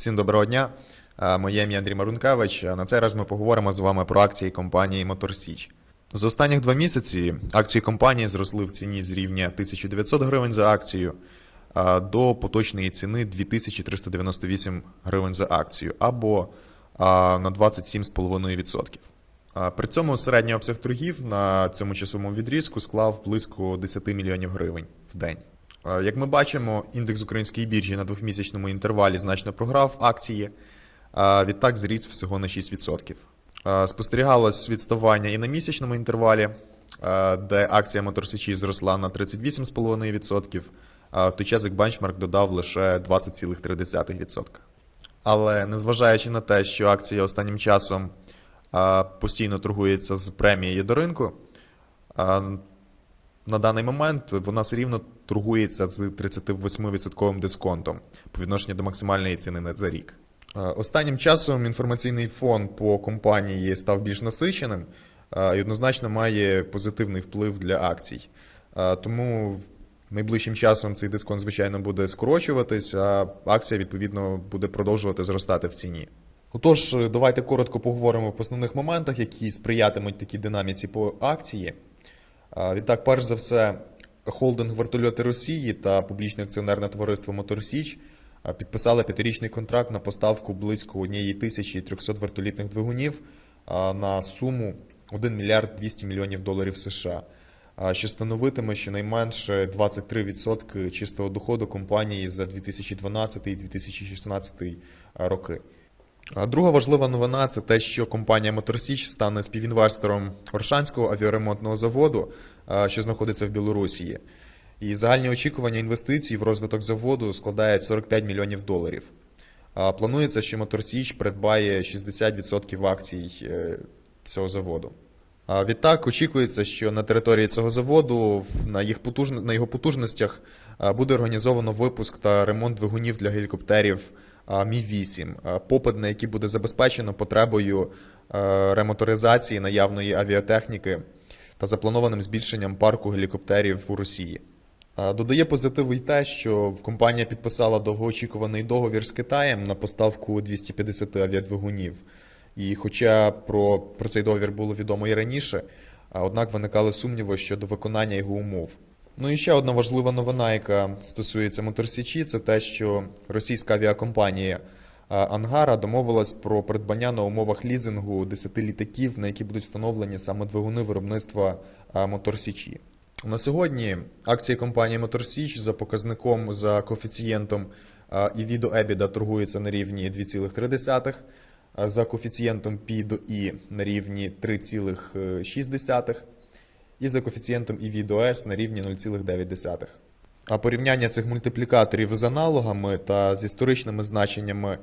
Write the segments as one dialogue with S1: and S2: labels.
S1: Всім доброго дня. Е, Моє ім'я Андрій Марункевич. Е, На цей раз ми поговоримо з вами про акції компанії Мотор Січ. За останніх два місяці акції компанії зросли в ціні з рівня 1900 гривень за акцію е, до поточної ціни 2398 гривень за акцію або на 27,5%. Е, При цьому середній обсяг торгів на цьому часовому відрізку склав близько 10 мільйонів гривень в день. Е, Як ми бачимо, індекс української біржі на двохмісячному інтервалі значно програв акції, а відтак зріс всього на 6%. Е, Спостерігалось відставання і на місячному інтервалі, е, де акція Моторсичі зросла на 38,5%, в той час як бенчмарк додав лише 20,3%. Але незважаючи на те, що акція останнім часом постійно торгується з премією до ринку, на даний момент вона все рівно торгується з 38% дисконтом по відношенню до максимальної ціни на за рік. Останнім часом інформаційний фон по компанії став більш насиченим і однозначно має позитивний вплив для акцій. А, Тому найближчим часом цей дисконт, звичайно, буде скорочуватись, а акція, відповідно, буде продовжувати зростати в ціні. Отож, давайте коротко поговоримо по основних моментах, які сприятимуть такій динаміці по акції. Відтак, перш за все, холдинг вертольоти Росії та публічне акціонерне товариство Моторсіч підписали п'ятирічний контракт на поставку близько 1300 вертолітних двигунів на суму 1 мільярд 200 мільйонів доларів США, що становитиме щонайменше 23% чистого доходу компанії за 2012 і 2016 роки. Друга важлива новина це те, що компанія Моторсіч стане співінвестором Оршанського авіаремонтного заводу, що знаходиться в Білорусі. І загальні очікування інвестицій в розвиток заводу складають 45 мільйонів доларів. Планується, що Моторсіч придбає 60% акцій е, цього заводу. Відтак очікується, що на території цього заводу на, їх потужн... на його потужностях буде організовано випуск та ремонт двигунів для гелікоптерів Мі-8, попит на який буде забезпечено потребою ремоторизації наявної авіатехніки та запланованим збільшенням парку гелікоптерів у Росії. Додає позитиву й те, що компанія підписала довгоочікуваний договір з Китаєм на поставку 250 авіадвигунів. І хоча про, про цей договір було відомо і раніше, однак виникали сумніви щодо виконання його умов. Ну і ще одна важлива новина, яка стосується Моторсічі, це те, що російська авіакомпанія Ангара домовилась про придбання на умовах лізингу 10 літаків, на які будуть встановлені саме двигуни виробництва Моторсічі. На сьогодні акції компанії Моторсіч за показником за коефіцієнтом а, і до EBITDA торгуються на рівні 2,3, за коефіцієнтом P до I на рівні 3,6 і за коефіцієнтом EV до S на рівні 0,9. А порівняння цих мультиплікаторів з аналогами та з історичними значеннями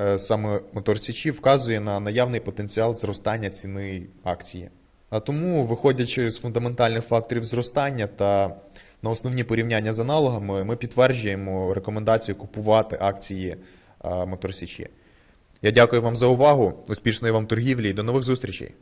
S1: е, саме моторсічі вказує на наявний потенціал зростання ціни акції. А тому, виходячи з фундаментальних факторів зростання та на основні порівняння з аналогами, ми підтверджуємо рекомендацію купувати акції е, моторсічі. Я дякую вам за увагу, успішної вам торгівлі і до нових зустрічей!